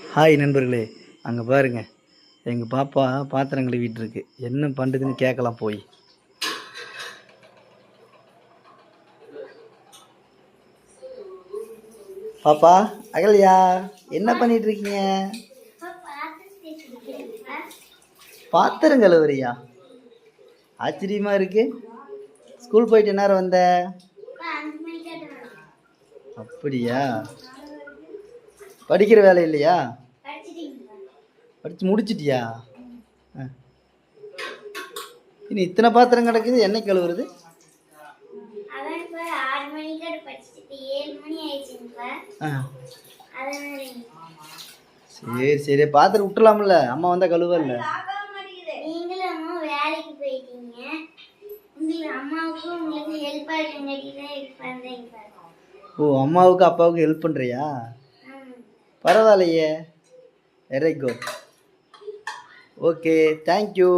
Hi நண்பர்களே அங்கே பாருங்கள் எங்கள் பாப்பா பாத்திரம் கழுவிட்டுருக்கு என்ன பண்ணுறதுன்னு கேட்கலாம் போய். பாப்பா அகல்யா என்ன பண்ணிட்டு இருக்கீங்க பாத்திரம் கழுவுறியா? ஆச்சரியமாக இருக்கு. ஸ்கூல் போயிட்டு நேரம் வந்த? அப்படியா? படிக்கிற வேலை இல்லையா? படிச்சு முடிச்சிட்டியா? ஆ. இனி இத்தனை பாத்திரம் கிடக்குது? என்ன கழுவுறது? சரி சரி. பாத்திரம் விட்டுலாம்ல. அம்மா வந்தா கழுவல ஓ அம்மாவுக்கு அப்பாவுக்கு ஹெல்ப் பண்ணுறியா பரவாயில்லையே. Very good okay thank you